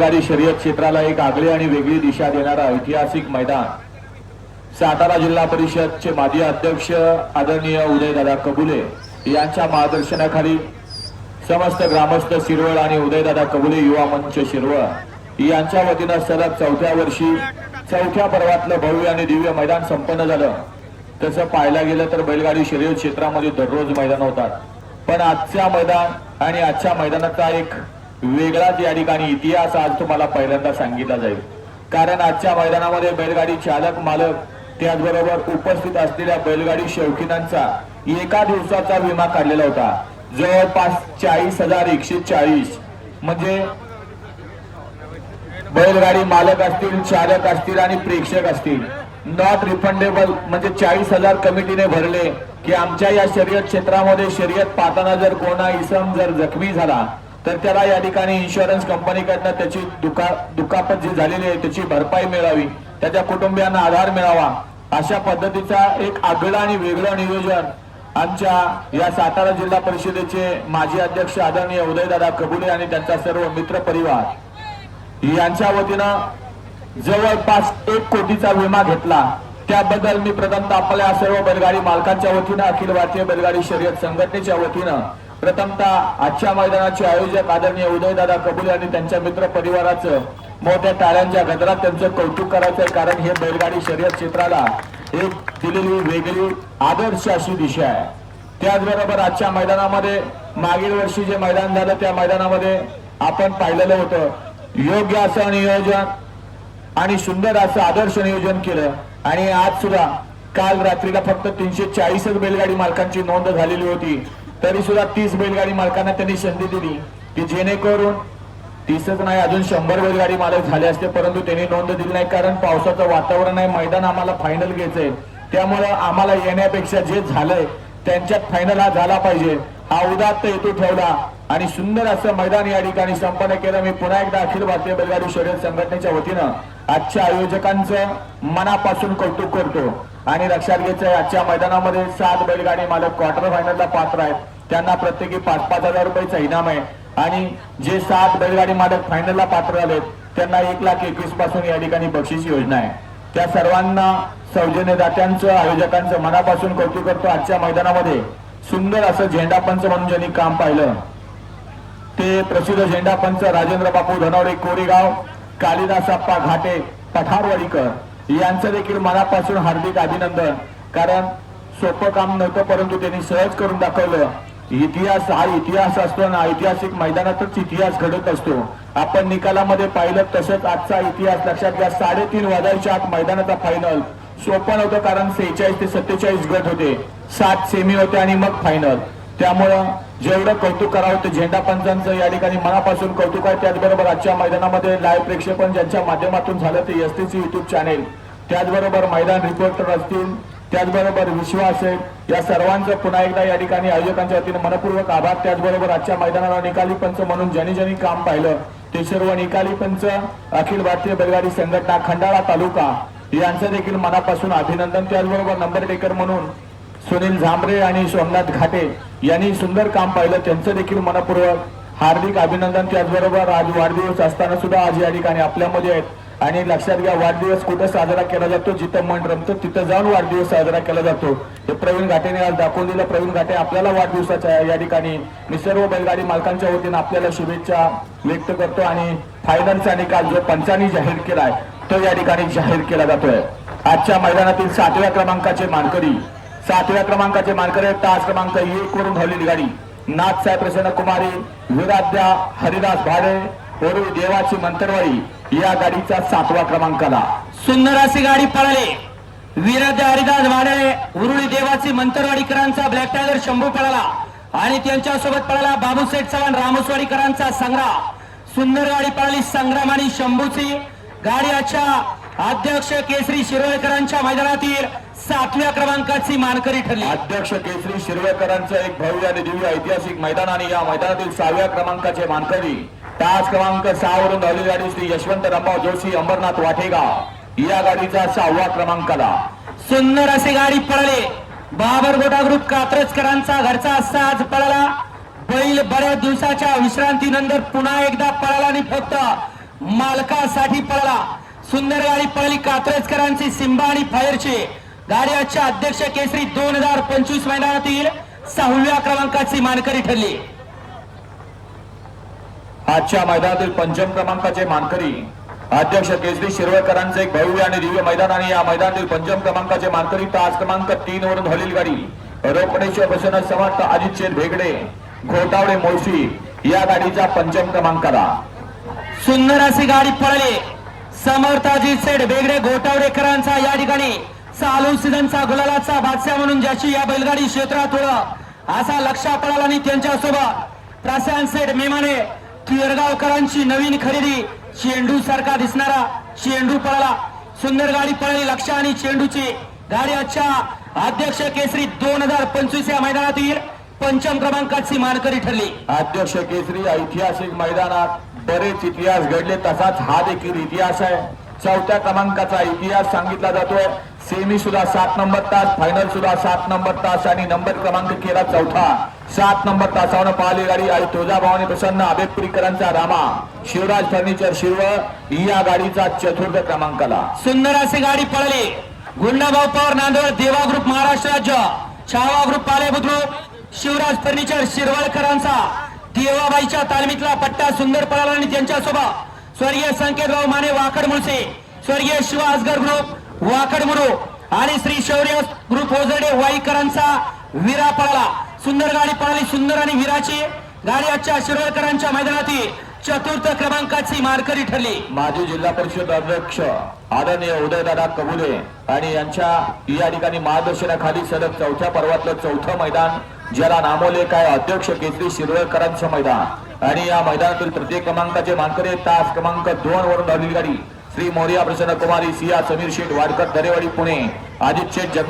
शर्यत क्षेत्राला एक आगळी आणि वेगळी दिशा देणारा ऐतिहासिक मैदान. सातारा जिल्हा परिषदचे माजी अध्यक्ष आदरणीय उदयदादा कबुले यांच्या मार्गदर्शनाखाली समस्त ग्रामस्थ शिरवळ आणि उदयदादा कबुले युवा मंच शिरवळ यांच्या वतीनं सलग चौथ्या वर्षी चौथ्या पर्वातलं भव्य आणि दिव्य मैदान संपन्न झालं. तसं पाहायला गेलं तर बैलगाडी शर्यत क्षेत्रामध्ये दररोज मैदान होतात. पण आजच्या मैदान आणि आजच्या मैदानाचा एक वेगळाच या ठिकाणी इतिहास आज तुम्हाला पहिल्यांदा सांगितला जाईल. कारण आजच्या मैदानामध्ये बैलगाडी चालक मालक त्याचबरोबर उपस्थित असलेल्या बैलगाडी शौकीनांचा एका दिवसाचा विमा काढलेला होता. जवळपास चाळीस हजार एकशे चाळीस. म्हणजे बैलगाडी मालक असतील चालक असतील आणि प्रेक्षक असतील. नॉट रिफंडेबल म्हणजे चाळीस हजार कमिटीने भरले की आमच्या या शर्यत क्षेत्रामध्ये शर्यत पाहताना जर कोणा इसम जर जखमी झाला तर त्याला या ठिकाणी इन्शुरन्स कंपनीकडनं त्याची दुखा दुखापत जी झालेली आहे त्याची भरपाई मिळावी त्याच्या कुटुंबियांना आधार मिळावा अशा पद्धतीचा एक आगळं आणि वेगळं नियोजन आमच्या या सातारा जिल्हा परिषदेचे माजी अध्यक्ष आदरणीय उदयदादा कबुले आणि त्यांचा सर्व मित्र परिवार यांच्या वतीनं जवळपास एक कोटीचा विमा घेतला. त्याबद्दल मी प्रथमतः आपल्या सर्व बैलगाडी मालकांच्या वतीनं अखिल भारतीय बैलगाडी शर्यत संघटनेच्या वतीनं प्रथमतः आजच्या मैदानाचे आयोजक आदरणीय उदयदादा कबुले आणि त्यांच्या मित्र परिवाराचं मोठ्या टाळ्यांच्या गजरात त्यांचं कौतुक करायचं आहे कारण हे बैलगाडी शर्यत क्षेत्राला एक दिलेली वेगळी आदर्श अशी दिशा आहे. त्याचबरोबर आजच्या मैदानामध्ये मागील वर्षी जे मैदान झालं त्या मैदानामध्ये आपण पाहिलेलं होतं योग्य असं नियोजन आणि सुंदर असं आदर्श नियोजन केलं. आणि आज सुद्धा काल रात्रीला फक्त तीनशे चाळीसच बैलगाडी मालकांची नोंद झालेली होती. तरी सुद्धा तीस बैलगाडी मालकांना त्यांनी संधी दिली की जेणेकरून तीसच नाही अजून शंभर बैलगाडी मालक झाले असते परंतु त्यांनी नोंद दिली नाही कारण पावसाचं वातावरण आहे मैदान आम्हाला फायनल घ्यायचंय. त्यामुळं आम्हाला येण्यापेक्षा जे झालंय त्यांच्यात फायनल हा झाला पाहिजे. हा उदात्त हेतू ठेवला आणि सुंदर असं मैदान या ठिकाणी संपन्न केलं. मी पुन्हा एकदा अखिल भारतीय बैलगाडी शर्यत संघटनेच्या वतीनं आजच्या आयोजकांचं मनापासून कौतुक करतो. आणि लक्षात घ्यायचं आहे आजच्या मैदानामध्ये सात बैलगाडी मालक क्वार्टर फायनलला पात्र आहेत. त्यांना प्रत्येकी पाच पाच हजार रुपयाचा इनाम आहे. आणि जे सात बैलगाडी मालक फायनलला पात्र झालेत त्यांना एक लाख एकवीसपासून या ठिकाणी बक्षीस योजना आहे. त्या सर्वांना सौजन्यदात्यांचं आयोजकांचं मनापासून कौतुक करतो. आजच्या मैदानामध्ये सुंदर असं झेंडा पंच म्हणून ज्यांनी काम पाहिलं ते प्रसिद्ध झेंडा पंच राजेंद्र बापू धनवडे कोरेगाव कालिदास अप्पा घाटे पठारवडीकर. यांचं देखील मनापासून हार्दिक अभिनंदन. कारण सोपं काम नव्हतं परंतु त्यांनी सहज करून दाखवलं. इतिहास हा इतिहास असतो ना ऐतिहासिक मैदानातच इतिहास घडत असतो. आपण निकालामध्ये पाहिलं तसंच आजचा इतिहास लक्षात घ्या साडेतीन वाजायच्या आत मैदानाचा फायनल सोपं नव्हतं कारण सेहेचाळीस ते सत्तेचाळीस गट होते. सात सेमी होते आणि मग फायनल त्यामुळं जेवढं कौतुक करावं ते झेंडा पंचांचं या ठिकाणी मनापासून कौतुक आहे. त्याचबरोबर आजच्या मैदानामध्ये लाईव्ह प्रेक्षेपण ज्यांच्या माध्यमातून झालं ते S T C YouTube channel त्याचबरोबर मैदान रिपोर्टर असतील त्याचबरोबर विश्वास आहे या सर्वांचं पुन्हा एकदा या ठिकाणी आयोजकांच्या वतीने मनपूर्वक आभार. त्याचबरोबर आजच्या मैदानाला निकाली पंच म्हणून ज्यांनी ज्यांनी काम पाहिलं ते सर्व निकाली पंच अखिल भारतीय बैलगाडी संघटना खंडाळा तालुका यांचं देखील मनापासून अभिनंदन. त्याचबरोबर नंबर टेकर म्हणून सुनील झांबरे आणि सोमनाथ घाटे यांनी सुंदर काम पाहिलं. त्यांचं देखील मनपूर्वक हार्दिक अभिनंदन. त्याचबरोबर आज वाढदिवस असताना सुद्धा आज या ठिकाणी आपल्यामध्ये आहेत. आणि लक्षात घ्या वाढदिवस कुठं साजरा केला जातो? जिथं मन रमतं तिथं जाऊन वाढदिवस साजरा केला जातो. हे प्रवीण घाटेने आज दाखवून दिलं. प्रवीण घाटे आपल्याला वाढदिवसाच्या या ठिकाणी मी सर्व बैलगाडी मालकांच्या वतीनं आपल्याला शुभेच्छा व्यक्त करतो आणि फायनलचा निकाल जो पंचांनी जाहीर केलाय तो या ठिकाणी जाहीर केला जातोय. आजच्या मैदानातील सातव्या क्रमांकाचे मानकरी सातव्या क्रमांकाचे मानकरी आहेत. तास क्रमांक एक वरून धावलेली गाडी. नाथसाहेब प्रसन्न कुमारी विराध्या हरिदास भाडे ओरू देवाची मंतरवाडी या गाडीचा सातवा क्रमांक आला. सुंदर अशी गाडी पळाली. विराध्या हरिदास भाडे उरुळी देवाची मंतरवाडीकरांचा ब्लॅक टायगर शंभू पळाला. आणि त्यांच्यासोबत पळाला बाबूसेठ चव्हाण रामोसवाडीकरांचा संग्राम. सुंदर गाडी पळाली संग्राम आणि शंभूची. गाडी अच्छा अध्यक्ष केसरी शिरोळकरांच्या मैदानातील सातव्या क्रमांकाची मानकरी ठरली. अध्यक्ष केसरी शिरवेकरांचं एक भव्य आणि दिव्य ऐतिहासिक मैदान आणि या मैदानातील सहाव्या क्रमांकाचे मानकरी. तास क्रमांक सहा वरून धावलेली गाडी श्री यशवंत रामभाऊ जोशी अंबरनाथ वाठेगाव. या गाडीचा सहावा क्रमांकाला. सुंदर अशी गाडी पळाली. बाबर गोटा ग्रुप कात्रजकरांचा घरचा साज पळाला. बैल बऱ्याच दिवसाच्या विश्रांतीनंतर पुन्हा एकदा पळाला आणि फक्त मालकासाठी पळाला. सुंदर गाडी पळली कात्रजकरांची सिंबा आणि फायरची. गाडी आजच्या अध्यक्ष केसरी दोन हजार पंचवीस मैदानातील सहाव्या क्रमांकाची मानकरी ठरली. आजच्या मैदानातील पंचम क्रमांकाचे मानकरी अध्यक्ष केसरी शिरवळकरांचे एक भव्य आणि दिव्य मैदान आणि या मैदानातील पंचम क्रमांकाचे मानकरी तास क्रमांक तीन वरून हॉलील गाडी. रोपणेश्वर बसवण्यास समर्थ अजित शेठ भेगडे घोटावडे मोशी या गाडीचा पंचम क्रमांकाला. सुंदर अशी गाडी पळली. समर्थाजी सेठ बेगडे घोटावडेकरांचा या ठिकाणी चालू सीझनचा गुलालाचा बादशाह म्हणून ज्याची या बैलगाडी क्षेत्रात ओळख असा लक्षात पडाला आणि त्यांच्यासोबत प्रशांत सेठ मेमाने तिरगावकरांची नवीन खरेदी चेंडू सारखा दिसणारा चेंडू पळाला. सुंदर गाडी पळाली लक्ष आणि चेंडूची. गाडी आजच्या अध्यक्ष केसरी दोन हजार पंचवीस या मैदानातील पंचम क्रमांकाची मानकरी ठरली. अध्यक्ष केसरी ऐतिहासिक मैदानात बरेच इतिहास घडले तसाच हा देखील इतिहास आहे. चौथ्या क्रमांकाचा इतिहास सांगितला जातोय. सेमी सुद्धा सात नंबर तास फायनल सुद्धा सात नंबर तास आणि नंबर क्रमांक केला चौथा. सात नंबर तासावर पाहिली गाडी आई तुळजाभवानी प्रसन्न अभेपुरीकरांचा रामा. शिवराज फर्निचर शिरव या गाडीचा चतुर्थ क्रमांकाला. सुंदर अशी गाडी पळाली. गुंडाभाऊ पवार नांदवड देवा ग्रुप महाराष्ट्र राज्य. Chhava group Pale group Shivraj furniture शिरवळकरांचा. देवाबाईच्या तालमीतला पट्टा सुंदर पळाला आणि त्यांच्यासोबत स्वर्गीय संकेतराव माने वाकड मुळसे स्वर्गीय शिव आसगर ग्रुप वाकड मुरू आणि श्री शौर्य ग्रुप होजडे वाईकरांचा विरा पळाला. सुंदर गाडी पळाली सुंदर आणि विराची. गाडी आजच्या शिरवळकरांच्या मैदानातील चतुर्थ क्रमांकाची मारकरी ठरली. माजी जिल्हा परिषद अध्यक्ष आदरणीय उदयदादा कबुले आणि यांच्या या ठिकाणी मार्गदर्शनाखाली सलग चौथ्या पर्वातलं चौथं मैदान ज्याला नामोल्लेख काय अध्यक्ष केसरी शिरवळकरांचं मैदान. आणि या मैदानातील तृतीय क्रमांकाचे मानकरी तास क्रमांक दोन वरून धावली गाडी. श्री मोरिया प्रसन्न कुमारी सिया समीर शेठ वाडकर दरेवाडी पुणे. अजित जग